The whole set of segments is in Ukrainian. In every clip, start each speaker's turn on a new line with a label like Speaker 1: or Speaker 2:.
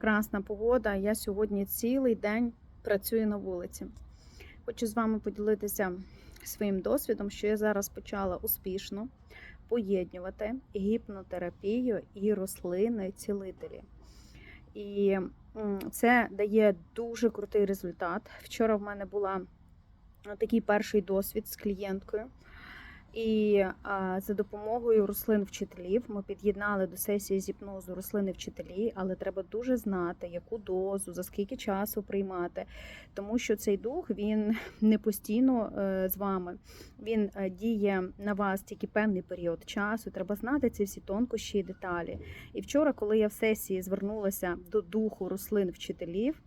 Speaker 1: Красна погода. Я сьогодні цілий день працюю на вулиці. Хочу з вами поділитися своїм досвідом, що я зараз почала успішно поєднувати гіпнотерапію і рослини цілителі. І це дає дуже крутий результат. Вчора в мене була такий перший досвід з клієнткою. І а, за допомогою рослин вчителів ми під'єднали до сесії з гіпнозу рослини вчителі, але треба дуже знати, яку дозу, за скільки часу приймати, тому що цей дух він не постійно е, з вами. Він е, діє на вас тільки певний період часу. Треба знати ці всі тонкощі і деталі. І вчора, коли я в сесії звернулася до духу рослин вчителів.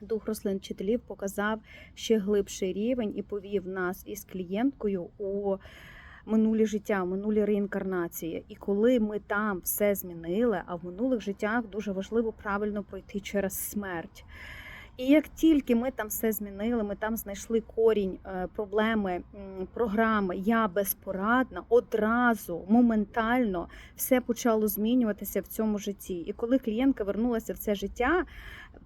Speaker 1: Дух рослин вчителів показав ще глибший рівень і повів нас із клієнткою у минулі життя, минулі реінкарнації. І коли ми там все змінили, а в минулих життях дуже важливо правильно пройти через смерть. І як тільки ми там все змінили, ми там знайшли корінь е, проблеми програми Я безпорадна, одразу моментально все почало змінюватися в цьому житті. І коли клієнтка вернулася в це життя,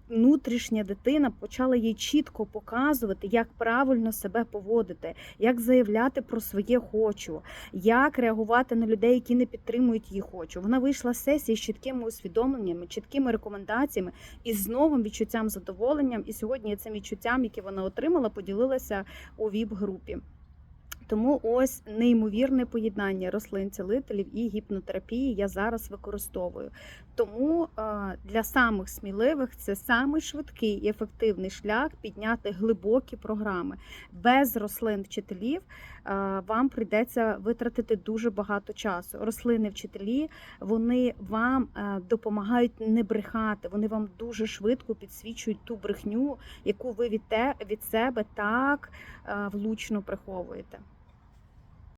Speaker 1: внутрішня дитина почала їй чітко показувати, як правильно себе поводити, як заявляти про своє хочу, як реагувати на людей, які не підтримують її хочу. Вона вийшла з сесії з чіткими усвідомленнями, чіткими рекомендаціями і з новим відчуттям задоволенням. І сьогодні цим відчуттям, яке вона отримала, поділилася у ВІП-групі. Тому ось неймовірне поєднання рослин цілителів і гіпнотерапії я зараз використовую. Тому для самих сміливих це самий швидкий і ефективний шлях підняти глибокі програми. Без рослин вчителів е, вам прийдеться витратити дуже багато часу. Рослини вчителі вони вам е, допомагають не брехати, вони вам дуже швидко підсвічують ту брехню, яку ви від, те, від себе так е, влучно приховуєте.